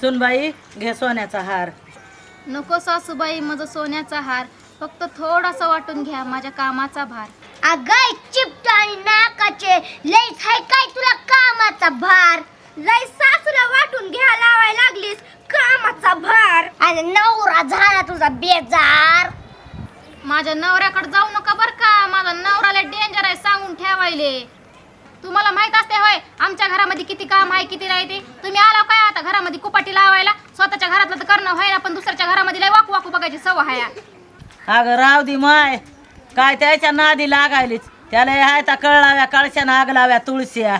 सुनबाई घे सोन्याचा हार. नको सासूबाई माझं सोन्याचा हार. फक्त थोडासा वाटून घ्या माझ्या कामाचा भार. अगं चिपट आणि नाकाचे लईच हाय काय तुला कामाचा भार? लई सासूला वाटून घ्या लावाय लागलीस कामाचा भार. आणि नवरा झाला तुझा बेजार. माझ्या नवऱ्याकडे जाऊ नका बर का. माझा नवऱ्याला डेंजर आहे सांगून ठेवायले. तुम्हाला माहीत असते होय आमच्या घरामध्ये किती काम आहे किती नाही ते. तुम्ही आला काय आता घरामध्ये कुपाटी लावायला? स्वतःच्या घरातलं तर करणं व्हायला पण दुसऱ्याच्या घरामध्ये लय वाकू वाकू बघायची सवय आहे. अगं राव दे माय. काय त्याच्या नादी लागायलीच. त्याला हाय तर कळलाव्या कळशानं आग लाव्या तुळशीया.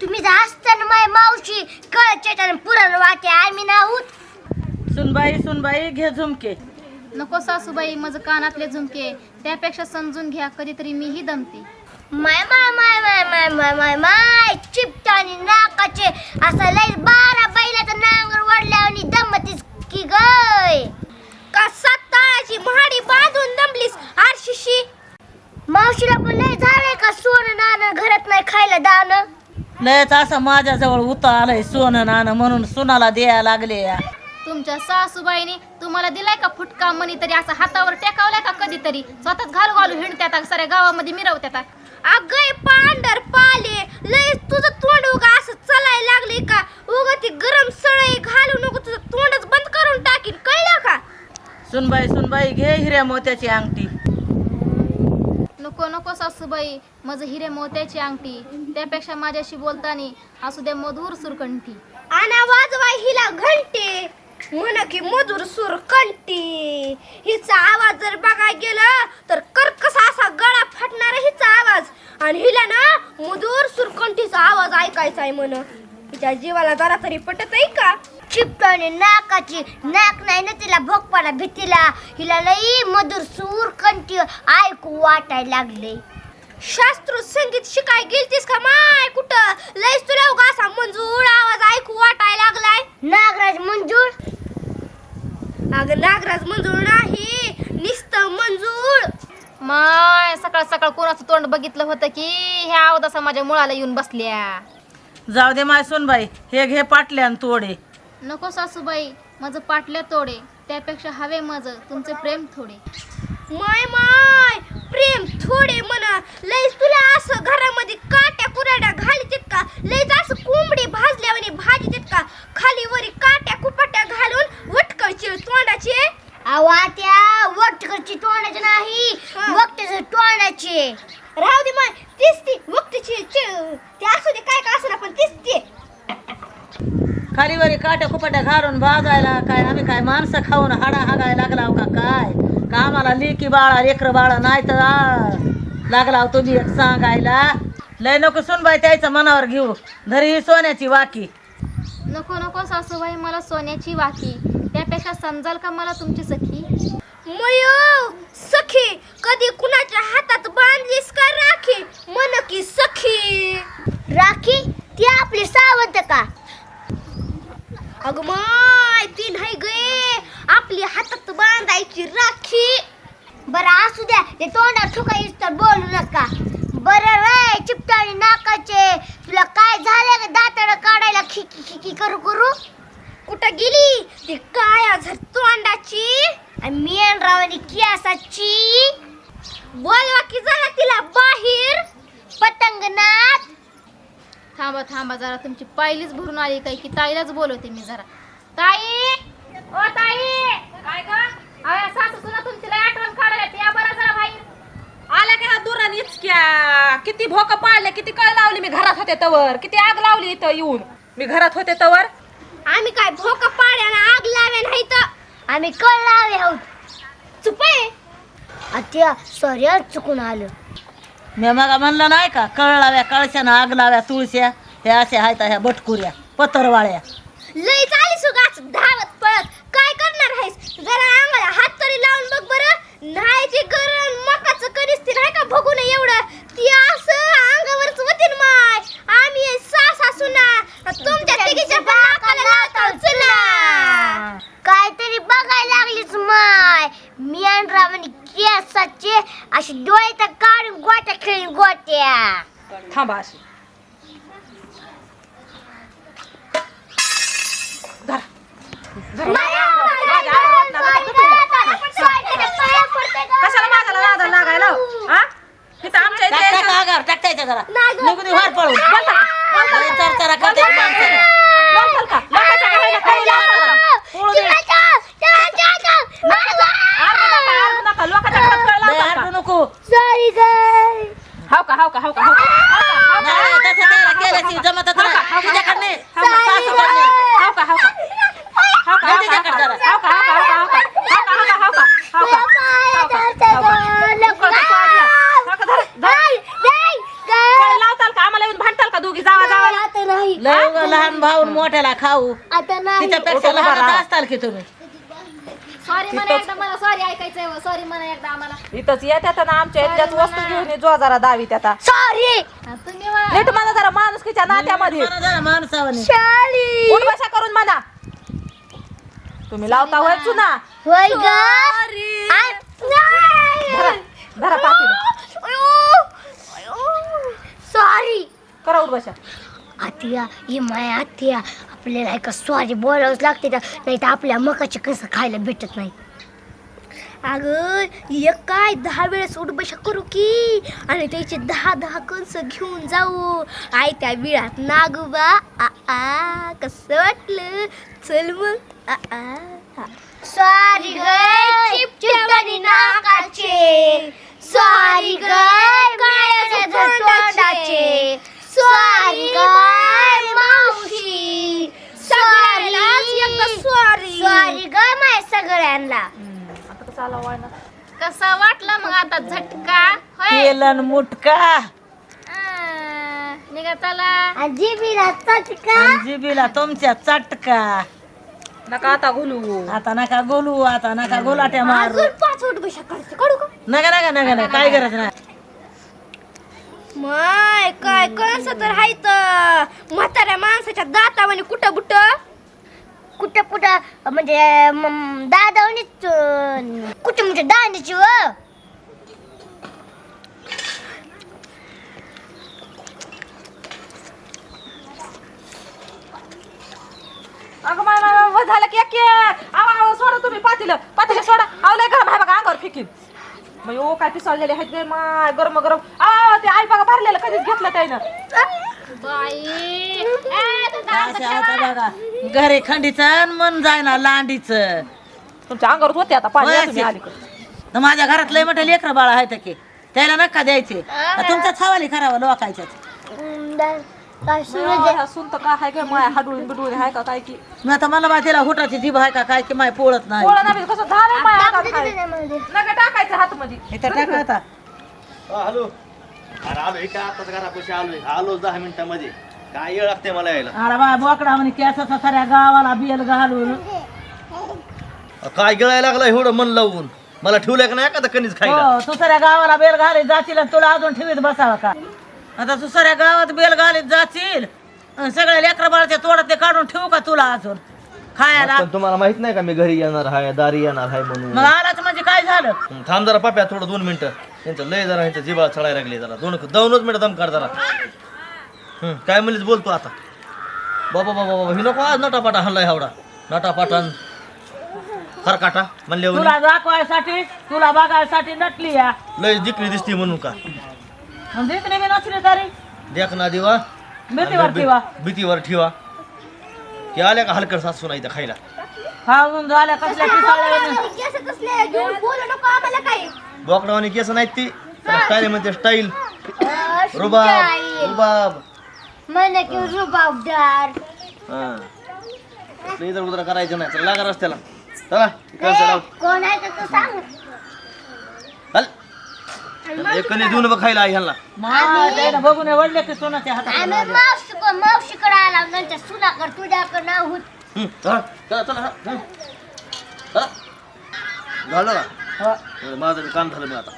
तुम्ही असताना माय मावशी कळचे पुरण वाटे आम्ही नाहूत सुनबाई सुनबाई घे झुमके. नको सासूबाई माझं कानातले झुमके. त्यापेक्षा समजून घ्या कधीतरी मीही दमते. माय माय माय माय माय माय माय माय. चिपट आणि नाकाचे असं लई बारा बैलाचं नांगर वडल्यावर दमतीस की गय. का सत्ताची महाडी बांधून दमलीस आरशीशी? मावशीला पण लय झालंय का सोनं नाणं घरात नाही खायला दाणं? लयच असं माझ्याजवळ उता आलंय सोनं नाणं म्हणून सुनाला द्यायला लागले तुमच्या सासूबाईने तुम्हाला दिलाय का फुटका मनी तरी असं हातावर टेकावलाय का कधीतरी? स्वतःच घालू घालू हिंडत्यात साऱ्या गावामध्ये मिरवत्यात. अगय पांढर पाले लय तुझं तोंड उगा असं चलायला लागले का? उगा ती गरम सळई घालू नको तुझं तोंडच बंद करून टाकीन. कळलं का? सुनबाई सुनबाई घे हिऱ्या मोत्याची अंगठी. नको नको सासूबाई. माझं हिरे मोत्याची अंगठी. त्यापेक्षा माझ्याशी बोलताना असू द्या मधुर सुरकंठी. आणा वाजवा हिला घंटे. म्हण की मधुर सूर कंटी. हिचा आवाज जर बघायला गेलं तर कर्कस असा गळा फाटणारा हिचा आवाज. आणि हिला ना मधुर सुरकंठीचा आवाज ऐकायचा आहे म्हण. तिच्या जीवाला जरा तरी पटत आहे का? चिपटणे नाकाची नाक नाही ना तिला भोकपाला भीतीला. हिला लई मधुर सूर कंठी ऐकू वाटायला लागले. शास्त्रोत संगीत शिकाय गेलतीस का माय? कुठं? लयच तुला उगा असा मंजूळ आवाज ऐकू वाटायला लागलाय. नागराज मंजूळ? अगं नागराज मंजूळ नाही निस्त मंजूळ. माय सकाळ सकाळ कोणाचं तोंड बघितलं होतं की? ह्या अवदासा माझ्या मुळाला येऊन बसल्या. जाऊ दे माय सुनबाई हे घे पाटल्यान तोडे. नको सासूबाई माझं पाटल्या तोडे. त्यापेक्षा हवे माझं तुमचे प्रेम थोडे. माय माय. थोडे म्हणा. लयच तुला असं घरामध्ये काट्या कुराड्या घालीत का? लयच असं कोंबडी भाजल्यावानी भाजीत का? खाली वरी काट्या कुपाट्या घालून वटकळची तोंडाचे. आवात्या वटकळची तोंडाचे नाही वक्ताचे तोंडाचे. राहू दे माय तीच ती वक्ताची ते असू दे काय का असू ना पण तीच ती खाली वरी काट्या कुपाट्या घालून भाजायला काय आम्ही काय माणसं खाऊन हाडा हागायला लागला का काय? का? आम्हाला लेकी बाळा लेकर बाळा नाही तर आ, लागला हो तुम्ही एक सांगायला. लय नको सुनबाई त्याचं मनावर घेऊ. धरी ही सोन्याची वाकी. नको नको सासूबाई मला सोन्याची वाकी. त्यापेक्षा समजाल का मला तुमची सखी? मयो सखी कधी कुणाच्या हातात बांधलीस का राखी? मन की सखी. राखी? ती आपली सावंत का? अग माय ती नाही गे. आपली हातात बांधायची राखी. बरं असू द्या. ते तोंडात ठुकाईस तर बोलू नका. बरं रे चिपटाळी नाकाचे. तुला काय झालं दातड काढायला? खिकी खिकी करू करू? कुठं गेली? ती काय झर तोंडाची आणि मेनरावानी केसाची. बोलवा की झाला तिला बाहेर. थांबा थांबा जरा तुमची पायलीच भरून आली काय की ताईलाच बोलवते मी जरा. ताई! ओ ताई! काय ग? अरे सासू सुना तुमची लय आठवण काढायला या बरं जरा बाहेर आला का ह्या दुरान इचक्या? किती भोक पाडले किती कळ लावली मी घरात होते तवर. किती आग लावली इथं येऊन. मी घरात होते तवर. आम्ही काय भोका पाड्यानं आग लावे नाही तर? आम्ही कळ लावे आहोत. चुपे आता सॉरी चुकून आलं. मी मग म्हणलं नाही का कळलाव्या कळशानं आग लाव्या तुळश्या ह्या अशा आहेत ह्या बटकुऱ्या पतरवाळ्या. लई चालीस सुगाच धावत पळत. काय करणार आहेस? जरा मारी गोट्या खेळी गोट्या थांबा अशी धरा. धरा. कशाला माझ्याला नादाला लागायला हो? हा? इथं आमच्या टाक, टाक, इथे आगावर टाकता येतं जरा नाही गं. निघून दे, बाहेर पळून. बोलता, बोलता. नाही तर का हाव का हाव का हाव का हाव का हाव का हाव का हाव का हाव का हाव का. हाव का उकळतं पाणी आहे. हाव का, धर, धर. कळ लावताल का? आम्हाला येऊन भांडताल का दोघी? जावा जावा. आता नाही. लय उगा लहान भाऊन मोठ्याला खाऊ. आता नाही. तिच्यापेक्षा राहा. असताल की तुम्ही. सॉरी म्हणा एकदा मला सॉरी ऐकायचंय सॉरी म्हणा एकदा आम्हाला. इथंच येतात ना आमच्या याच्यात वस्तू घेऊन ये, जो जरा दावी आता. सॉरी हा, तुम्ही म्हणा. नीट म्हणा जरा माणुसकीच्या नात्यामध्ये माणसावानी करून म्हणा. तुम्ही लावता होय चुना? होय ग. धरा धरा पातील सॉरी करा उठ बशा आत्या ये माय आत्या. आपल्याला एका सॉरी बोलावंच लागते का नाही तर आपल्या मकाचे कसं खायला भेटत नाही. अगं एक काय दहा वेळेस उठबशा करू की? आणि त्याचे दहा दहा कंस घेऊन जाऊ. आय त्या विळात नागोबा आ आ कसं वाटलं? चल मग आ आ. सॉरी चिपचिपणी नाकाचे. सॉरी तोंडाचे सॉरी गय मावशी. सॉरी सॉरी गय माय सगळ्यांना. आला वाळणं? कसं वाटलं मग आता झटका? होय. केलन मुटका. निघा चला. जिबीला चटका. आणि जिबीला तुमच्या चटका. नका आता घुलू. आता नका गोलू आता नका गोलाट्या मारू. अजून पाच का? नका नका नका नका काय गरज नाही. माय काय कंस तर हायत म्हाताऱ्या माणसाच्या दातावाने कुठं बुट? कुठं कुठं म्हणजे दादावणीच कुठं म्हणजे दाण्याची व? अगं झालं की एक सोडा तुम्ही पातीलं. पातीलं सोडा. आवलंय गरम आहे बघा अंगावर फिकीन मग ओ काय पिसाळलेले आहेत गे माय गरम गरम. आ ते आई बघा भरलेलं कधीच घेतलं त्यानं. बाई. ए, तू दारात अशा आता बघा. घरी खंडीचं मन जायना लांडीचं. तुमच्या अंगावर होते आता पाणी तुम्ही. अलीकडे तर माझ्या घरात लय मोठे लेकर बाळ आहेत की त्याला नका द्यायचे. तुमचा छावाली करावं लोकायच्यात काय ह्या सुनत का हाय काय? माय हाडुळून बिडुळून हाय का काय की? मी आता मला तिला हुटाची जीभ आहे का काय की माय पोळत नाही. पोळा नाही कसं झालं माय अंगात हाय. नका टाकायचं हात मध्ये इथं टाका आता. हा, हॅलो. अरे आलो काय आताच घरापाशी आलोय. आलो दहा मिनिटामध्ये. काय लागते मला यायला? अरे बा बोकडा म्हणे केसाचा साऱ्या गावाला बिल घालून. काय गिळायला लागला एवढं मन लावून? मला ठेवलंय का नाही एखादा कणीच खायला? हो तू साऱ्या गावाला बेल घालीत आणि तुला अजून ठेवीत बसावा का? आता तू साऱ्या गावात बेल घालीत आणि सगळ्या लेकरा बाळाच्या तोडात ते काढून ठेवू का तुला अजून? खायला? पण तुम्हाला माहीत नाही का मी घरी येणार आहे दारी येणार आहे म्हणून? मग आलाच म्हणजे काय झालं? थांब जरा पाप्या थोडं दोन मिनिटं. त्यांचं लय जरा यांच्या जिबाळा चढायला लागले जरा. दोन दोनच मिनिटं दम काढ जरा. काय म्हणलीस बोलतो आता. बाबा बाबा बाबा ही नको आज नटापाटा हल्लाय हावडा. नटापाटा खरकाटा म्हणले तुला दाखवायसाठी तुला बघायसाठी नटली या. लय दिकली दिसती म्हणून का? म्हणजे इकडे बी नसली तरी. देख ना दिवा. भीतीवर ठेवा. भी- भीतीवर ठेवा. की आल्या का हलकट सासू नाही इथं खायला? खाऊन झाल्या कसल्या बोलू काय बोकडावानी केस नाहीत ती. स्टाईल म्हणते स्टाईल रुबाब रुबाब. म्हणे की रुबाबदार हा असलं इधर उधर करायचं नाही चला लागा रस्त्याला चला इकडचं लाव. कोण आहे तर सांग चल एक कणी देऊन बघ खायला ह्यांना माझ्या बघून वडले की सोनाच्या हातात आम्ही मावशी मावशीकडे आला नंतर सुनाकर तुझ्याकडे नाव होत हं, चला चला चला हा, हं. चला. झालं का बरं, माझं बी काम झालं मी आता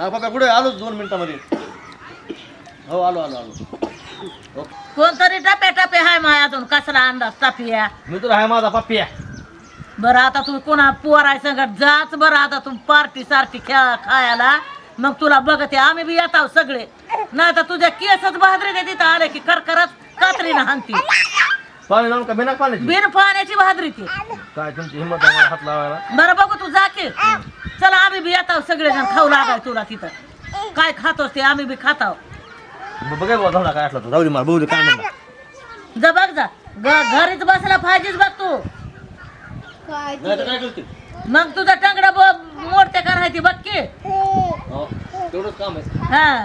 हा कुठे आलो दोन मिनिटामध्ये हो आलो आलो आलो. हो. कोणतरी टप्या टप्या हाय माय अजून कसला अंदाज टपिया मी तर आहे माझा पप्पिया. बरं आता तू कोणा पोराय संगत जाच बरं आता तू पार्टी सारखी खेळा खायला. मग तुला बघते आम्ही बी येत आहोत सगळे. नाही तर तुझ्या केसच बहादरी दे तिथं आले की करकरच कात्रीनं हानती पाणी लावून का बिना पाण्याची? बिन पाण्याची बहादरी ती. काय तुमची हिंमत आहे मला हात लावायला? बरं बघू तू जाके चला आम्ही बी येत आहोत सगळेजण खाऊ लागाय तुला तिथं. काय खातोस ते आम्ही बी खाताव. बघाय धवडा काय असला तो. जाऊ दे मला बघू दे काय म्हणला जा बघ जा. घरीच बसला पाहिजेच बघ तू. काय नाही तर काय करते? मग तुझा टंगडा मोडते करायची बघ की. हो, तेवढंच काम आहे. हा.